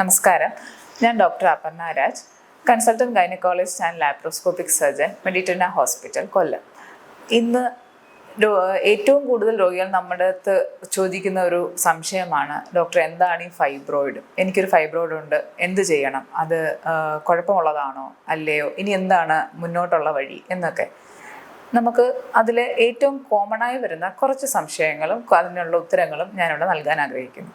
നമസ്കാരം. ഞാൻ doctor Aparna Raj consultant gynaecologist and laparoscopic surgeon Meditrina hospital Kollam. ഇന്ന് ഏറ്റവും കൂടുതൽ രോഗികൾ നമ്മുടെ അടുത്ത് ചോദിക്കുന്ന ഒരു സംശയമാണ് ഡോക്ടർ എന്താണ് ഈ ഫൈബ്രോയിഡ്? എനിക്കൊരു ഫൈബ്രോയിഡ് ഉണ്ട് എന്ത് ചെയ്യണം? അത് കുഴപ്പമുള്ളതാണോ? അല്ലയോ? ഇനി എന്താണ് മുന്നോട്ടുള്ള വഴി? എന്നൊക്കെ. നമുക്ക് അതിൽ ഏറ്റവും കോമൺ ആയി വരുന്ന കുറച്ച് സംശയങ്ങളും അതിനുള്ള ഉത്തരങ്ങളും ഞാനിവിടെ നൽകാൻ ആഗ്രഹിക്കുന്നു.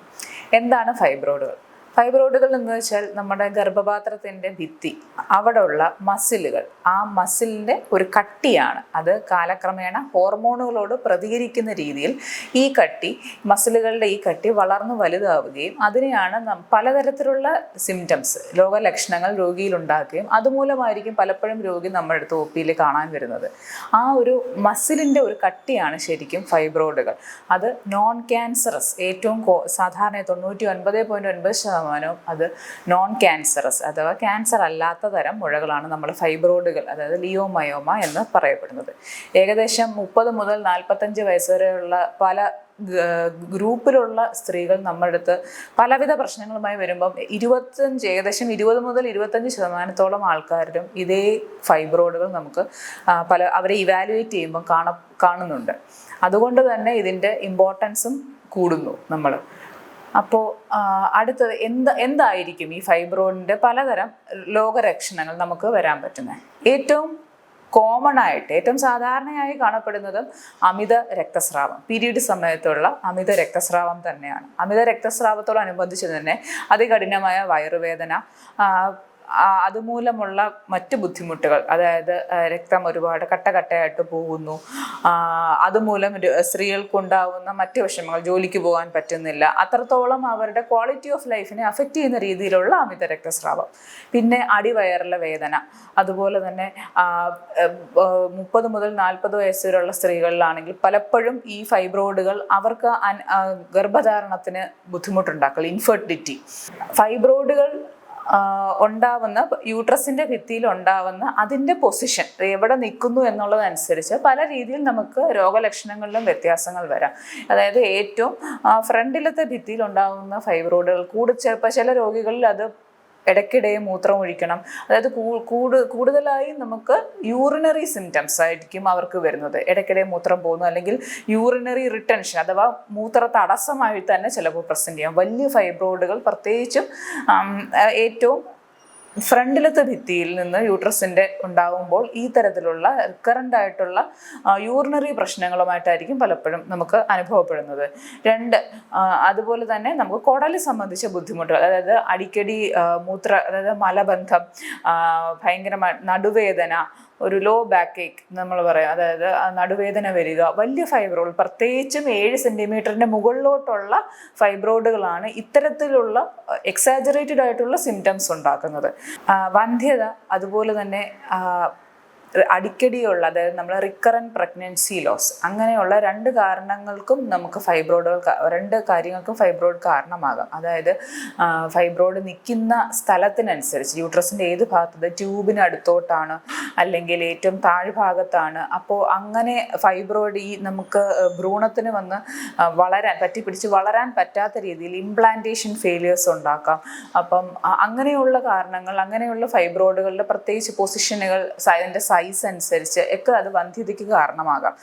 എന്താണ് ഫൈബ്രോയിഡുകൾ? ഫൈബ്രോയിഡുകൾ എന്ന് വെച്ചാൽ നമ്മുടെ ഗർഭപാത്രത്തിന്റെ ഭിത്തി അവിടെയുള്ള മസിലുകൾ ആ മസിലിന്റെ ഒരു കട്ടിയാണ്. അത് കാലക്രമേണ ഹോർമോണുകളോട് പ്രതികരിക്കുന്ന രീതിയിൽ ഈ കട്ടി മസിലുകളുടെ ഈ കട്ടി വളർന്നു വലുതാവുകയും അതിനെയാണ് പലതരത്തിലുള്ള സിംറ്റംസ് രോഗലക്ഷണങ്ങൾ രോഗിയിൽ ഉണ്ടാക്കുകയും അതുമൂലമായിരിക്കും പലപ്പോഴും രോഗി നമ്മുടെ അടുത്ത് ഒ പിയിൽ കാണാൻ വരുന്നത്. ആ ഒരു മസിലിന്റെ ഒരു കട്ടിയാണ് ശരിക്കും ഫൈബ്രോയിഡുകൾ അത് നോൺ ക്യാൻസറസ് ഏറ്റവും സാധാരണ തൊണ്ണൂറ്റി ഒൻപത് പോയിന്റ് ഒൻപത് ശതമാനവും അത് നോൺ ക്യാൻസറസ് അഥവാ ക്യാൻസർ അല്ലാത്ത തരം മുഴകളാണ് നമ്മൾ ഫൈബ്രോയിഡുകൾ അതായത് ലിയോമയോമ എന്ന് പറയപ്പെടുന്നത്. ഏകദേശം മുപ്പത് മുതൽ നാൽപ്പത്തഞ്ച് വയസ്സ് വരെയുള്ള പല ഗ്രൂപ്പിലുള്ള സ്ത്രീകൾ നമ്മുടെ അടുത്ത് പലവിധ പ്രശ്നങ്ങളുമായി വരുമ്പം ഇരുപത്തഞ്ച് ഏകദേശം ഇരുപത് മുതൽ ഇരുപത്തഞ്ച് ശതമാനത്തോളം ആൾക്കാരിലും ഇതേ ഫൈബ്രോയിഡുകൾ നമുക്ക് പല അവരെ ഇവാലുവേറ്റ് ചെയ്യുമ്പോൾ കാണ കാണുന്നുണ്ട്. അതുകൊണ്ട് തന്നെ ഇതിന്റെ ഇമ്പോർട്ടൻസും കൂടുന്നു നമ്മൾ. അപ്പോൾ അടുത്തത് എന്ത് എന്തായിരിക്കും ഈ ഫൈബ്രോയിഡിന്റെ പലതരം രോഗലക്ഷണങ്ങൾ നമുക്ക് വരാൻ പറ്റുന്നത്? ഏറ്റവും കോമൺ ആയിട്ട് ഏറ്റവും സാധാരണയായി കാണപ്പെടുന്നതും അമിത രക്തസ്രാവം. പീരീഡ് സമയത്തുള്ള അമിത രക്തസ്രാവം തന്നെയാണ്. അമിത രക്തസ്രാവത്തോടനുബന്ധിച്ച് തന്നെ അതികഠിനമായ വയറുവേദന അതുമൂലമുള്ള മറ്റ് ബുദ്ധിമുട്ടുകൾ അതായത് രക്തം ഒരുപാട് കട്ടകട്ടയായിട്ട് പോകുന്നു. അതുമൂലം സ്ത്രീകൾക്കുണ്ടാവുന്ന മറ്റ് വിഷമങ്ങൾ ജോലിക്ക് പോകാൻ പറ്റുന്നില്ല. അത്രത്തോളം അവരുടെ ക്വാളിറ്റി ഓഫ് ലൈഫിനെ അഫക്റ്റ് ചെയ്യുന്ന രീതിയിലുള്ള അമിത രക്തസ്രാവം. പിന്നെ അടിവയറിലെ വേദന. അതുപോലെ തന്നെ മുപ്പത് മുതൽ നാൽപ്പത് വയസ്സ് വരെയുള്ള സ്ത്രീകളിലാണെങ്കിൽ പലപ്പോഴും ഈ ഫൈബ്രോയിഡുകൾ അവർക്ക് ഗർഭധാരണത്തിന് ബുദ്ധിമുട്ടുണ്ടാക്കൽ ഇൻഫെർട്ടിലിറ്റി ഫൈബ്രോയിഡുകൾ ഉണ്ടാവുന്ന യൂട്രസിന്റെ ഭിത്തിയിൽ ഉണ്ടാവുന്ന അതിന്റെ പൊസിഷൻ എവിടെ നിൽക്കുന്നു എന്നുള്ളതനുസരിച്ച് പല രീതിയിൽ നമുക്ക് രോഗലക്ഷണങ്ങളിലും വ്യത്യാസങ്ങൾ വരാം. അതായത് ഏറ്റവും ഫ്രണ്ടിലത്തെ ഭിത്തിയിൽ ഉണ്ടാകുന്ന ഫൈബ്രോയിഡുകൾ കൂടി ചിലപ്പോൾ ചില രോഗികളിൽ അത് ഇടയ്ക്കിടെ മൂത്രം ഒഴിക്കണം. അതായത് കൂടുതലായി നമുക്ക് യൂറിനറി സിംറ്റംസ് ആയിരിക്കും അവർക്ക് വരുന്നത്. ഇടയ്ക്കിടെ മൂത്രം പോകുന്നു അല്ലെങ്കിൽ യൂറിനറി റിട്ടൻഷൻ അഥവാ മൂത്ര തടസ്സമായി തന്നെ ചിലപ്പോൾ പ്രസന്റ് ചെയ്യാം. വലിയ ഫൈബ്രോയിഡുകൾ പ്രത്യേകിച്ചും ഏറ്റവും ഫ്രണ്ടിലത്തെ ഭിത്തിയിൽ നിന്ന് യൂട്രസിന്റെ ഉണ്ടാകുമ്പോൾ ഈ തരത്തിലുള്ള റിക്കറന്റ് ആയിട്ടുള്ള യൂറിനറി പ്രശ്നങ്ങളുമായിട്ടായിരിക്കും പലപ്പോഴും നമുക്ക് അനുഭവപ്പെടുന്നത്. രണ്ട് അതുപോലെ തന്നെ നമുക്ക് കുടൽ സംബന്ധിച്ച ബുദ്ധിമുട്ടുകൾ അതായത് അടിക്കടി മൂത്ര അതായത് മലബന്ധം ഭയങ്കരമായി നടുവേദന ഒരു ലോ ബാക്ക് ഏക്ക് നമ്മൾ പറയാം. അതായത് നടുവേദന വരിക വലിയ ഫൈബ്രോഡ് പ്രത്യേകിച്ചും ഏഴ് സെന്റിമീറ്ററിന്റെ മുകളിലോട്ടുള്ള ഫൈബ്രോയിഡുകളാണ് ഇത്തരത്തിലുള്ള എക്സാജറേറ്റഡ് ആയിട്ടുള്ള സിംറ്റംസ് ഉണ്ടാക്കുന്നത്. വന്ധ്യത അതുപോലെ തന്നെ അടിക്കടിയുള്ള അതായത് നമ്മൾ റിക്കറൻ പ്രഗ്നൻസി ലോസ് അങ്ങനെയുള്ള രണ്ട് കാരണങ്ങൾക്കും നമുക്ക് ഫൈബ്രോയിഡുകൾ രണ്ട് കാര്യങ്ങൾക്കും ഫൈബ്രോയിഡ് കാരണമാകാം. അതായത് ഫൈബ്രോയിഡ് നിൽക്കുന്ന സ്ഥലത്തിനനുസരിച്ച് യൂട്രസിന്റെ ഏത് ഭാഗത്തത് ട്യൂബിന് അടുത്തോട്ടാണ് അല്ലെങ്കിൽ ഏറ്റവും താഴ്ഭാഗത്താണ് അപ്പോൾ അങ്ങനെ ഫൈബ്രോയിഡ് ഈ നമുക്ക് ഭ്രൂണത്തിന് വന്ന് വളരാൻ പറ്റിപ്പിടിച്ച് വളരാൻ പറ്റാത്ത രീതിയിൽ ഇംപ്ലാന്റേഷൻ ഫെയിലിയേഴ്സ് ഉണ്ടാക്കാം. അപ്പം അങ്ങനെയുള്ള കാരണങ്ങൾ അങ്ങനെയുള്ള ഫൈബ്രോയിഡുകളുടെ പ്രത്യേകിച്ച് പൊസിഷനുകൾ അതിന്റെ സൈസ് അനുസരിച്ച് ഒക്കെ അത് വന്ധ്യതയ്ക്ക് കാരണമാകാം.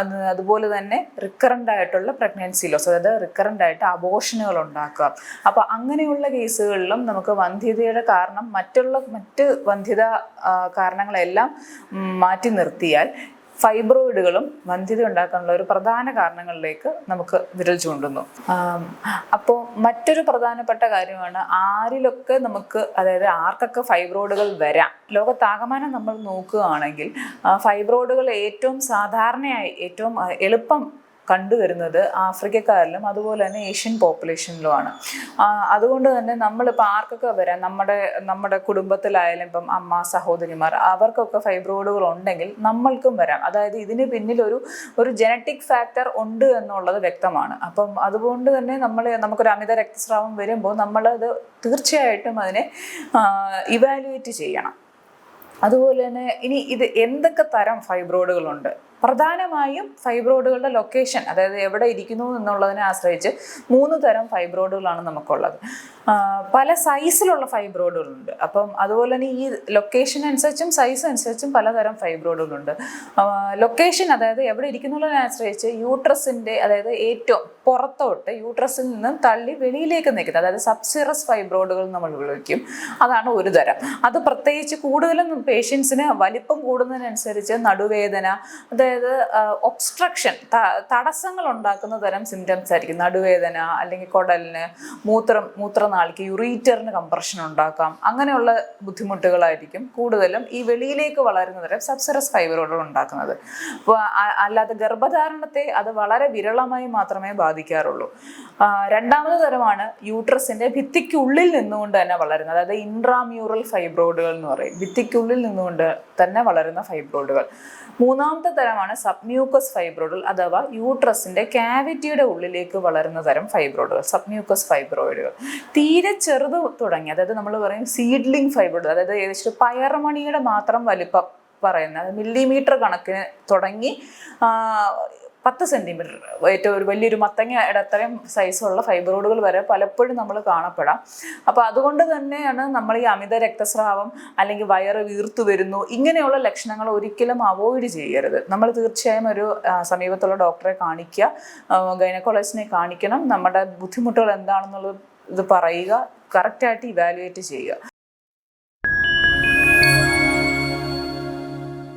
അത് അതുപോലെ തന്നെ റിക്കറന്റ് ആയിട്ടുള്ള പ്രഗ്നൻസി ലോസ് അതായത് റിക്കറന്റ് ആയിട്ട് അബോഷനുകൾ ഉണ്ടാക്കുക. അപ്പോൾ അങ്ങനെയുള്ള കേസുകളിലും നമുക്ക് വന്ധ്യതയുടെ കാരണം മറ്റുള്ള മറ്റ് വന്ധ്യത കാരണങ്ങളെല്ലാം മാറ്റി നിർത്തിയാൽ ഫൈബ്രോയിഡുകളും വന്ധ്യത ഉണ്ടാക്കാനുള്ള ഒരു പ്രധാന കാരണങ്ങളിലേക്ക് നമുക്ക് വിരൽ ചൂണ്ടുന്നു. അപ്പോൾ മറ്റൊരു പ്രധാനപ്പെട്ട കാര്യമാണ് ആരിലൊക്കെ നമുക്ക് അതായത് ആർക്കൊക്കെ ഫൈബ്രോയിഡുകൾ വരാം. ലോകത്താകമാനം നമ്മൾ നോക്കുകയാണെങ്കിൽ ഫൈബ്രോയിഡുകൾ ഏറ്റവും സാധാരണയായി ഏറ്റവും എളുപ്പം കണ്ടുവരുന്നത് ആഫ്രിക്കക്കാരിലും അതുപോലെ തന്നെ ഏഷ്യൻ പോപ്പുലേഷനിലുമാണ്. അതുകൊണ്ട് തന്നെ നമ്മളിപ്പോൾ ആർക്കൊക്കെ വരാം? നമ്മുടെ നമ്മുടെ കുടുംബത്തിലായാലും ഇപ്പം അമ്മ സഹോദരിമാർ അവർക്കൊക്കെ ഫൈബ്രോയിഡുകൾ ഉണ്ടെങ്കിൽ നമ്മൾക്കും വരാം. അതായത് ഇതിന് പിന്നിൽ ഒരു ഒരു ജനറ്റിക് ഫാക്ടർ ഉണ്ട് എന്നുള്ളത് വ്യക്തമാണ്. അപ്പം അതുകൊണ്ട് തന്നെ നമ്മൾ നമുക്കൊരു അമിത രക്തസ്രാവം വരുമ്പോൾ നമ്മളത് തീർച്ചയായിട്ടും അതിനെ ഇവാലുവേറ്റ് ചെയ്യണം. അതുപോലെ തന്നെ ഇനി ഇത് എന്തൊക്കെ തരം ഫൈബ്രോയിഡുകളുണ്ട്? പ്രധാനമായും ഫൈബ്രോയിഡുകളുടെ ലൊക്കേഷൻ അതായത് എവിടെ ഇരിക്കുന്നു എന്നുള്ളതിനെ ആശ്രയിച്ച് മൂന്ന് തരം ഫൈബ്രോയിഡുകളാണ് നമുക്കുള്ളത്. പല സൈസിലുള്ള ഫൈബ്രോയിഡുകളുണ്ട് അപ്പം അതുപോലെ തന്നെ ഈ ലൊക്കേഷൻ അനുസരിച്ചും സൈസ് അനുസരിച്ചും പലതരം ഫൈബ്രോയിഡുകളുണ്ട് ലൊക്കേഷൻ അതായത് എവിടെ ഇരിക്കുന്നുള്ളതിനെ ആശ്രയിച്ച് യൂട്രസിന്റെ അതായത് ഏറ്റവും പുറത്തോട്ട് യൂട്രസിൽ നിന്ന് തള്ളി വെളിയിലേക്ക് നിൽക്കുന്നത് അതായത് സബ്സിറസ് ഫൈബ്രോയിഡുകൾ നമ്മൾ വിളിക്കും. അതാണ് ഒരു തരം. അത് പ്രത്യേകിച്ച് കൂടുതലും പേഷ്യൻസിന് വലിപ്പം കൂടുന്നതിനനുസരിച്ച് നടുവേദന അതായത് ഒബ്സ്ട്രക്ഷൻ തടസ്സങ്ങൾ ഉണ്ടാക്കുന്ന തരം സിംറ്റംസ് ആയിരിക്കും. നടുവേദന അല്ലെങ്കിൽ കുടലിന് മൂത്രം മൂത്രനാളിക്ക് യുറീറ്ററിന് കംപ്രഷൻ ഉണ്ടാക്കാം. അങ്ങനെയുള്ള ബുദ്ധിമുട്ടുകളായിരിക്കും കൂടുതലും ഈ വെളിയിലേക്ക് വളരുന്ന തരം സബ്സറസ് ഫൈബറുകൾ ഉണ്ടാക്കുന്നത്. അപ്പോൾ അല്ലാതെ ഗർഭധാരണത്തെ അത് വളരെ വിരളമായി മാത്രമേ ബാധിക്കാറുള്ളൂ. രണ്ടാമത് തരമാണ് യൂട്രസിന്റെ ഭിത്തിക്കുള്ളിൽ നിന്നുകൊണ്ട് തന്നെ വളരുന്നത്. അതായത് ഇൻട്രാമ്യൂറൽ ഫൈബ്രോയിഡുകൾ എന്ന് പറയും. ഭിത്തിക്കുള്ളിൽ നിന്നുകൊണ്ട് തന്നെ വളരുന്ന ഫൈബ്രോയിഡുകൾ മൂന്നാമത്തെ തരമാണ് സബ്മ്യൂക്കസ് ഫൈബ്രോയിഡുകൾ അഥവാ യൂട്രസിന്റെ ക്യാവിറ്റിയുടെ ഉള്ളിലേക്ക് വളരുന്ന തരം ഫൈബ്രോയിഡുകൾ സബ്മ്യൂക്കസ് ഫൈബ്രോയിഡുകൾ. തീരെ ചെറുത് തുടങ്ങി അതായത് നമ്മൾ പറയും സീഡ്ലിംഗ് ഫൈബ്രോയിഡ് അതായത് ഏകദേശം പയർമണിയുടെ മാത്രം വലിപ്പം പറയുന്നത് മില്ലിമീറ്റർ കണക്കിന് തുടങ്ങി പത്ത് സെന്റിമീറ്റർ ഏറ്റവും ഒരു വലിയൊരു മത്തങ്ങയുടെ അത്രയും സൈസുള്ള ഫൈബ്രോയിഡുകൾ വരെ പലപ്പോഴും നമ്മൾ കാണപ്പെടാം. അപ്പോൾ അതുകൊണ്ട് തന്നെയാണ് നമ്മൾ ഈ അമിത രക്തസ്രാവം അല്ലെങ്കിൽ വയറ് വീർത്തു വരുന്നു ഇങ്ങനെയുള്ള ലക്ഷണങ്ങൾ ഒരിക്കലും അവോയ്ഡ് ചെയ്യരുത്. നമ്മൾ തീർച്ചയായും ഒരു സമീപത്തുള്ള ഡോക്ടറെ കാണിക്കുക ഗൈനക്കോളജിസ്റ്റിനെ കാണിക്കണം. നമ്മുടെ ബുദ്ധിമുട്ടുകൾ എന്താണെന്നുള്ളത് ഇത് പറയുക കറക്റ്റായിട്ട് ഇവാലുവേറ്റ് ചെയ്യുക.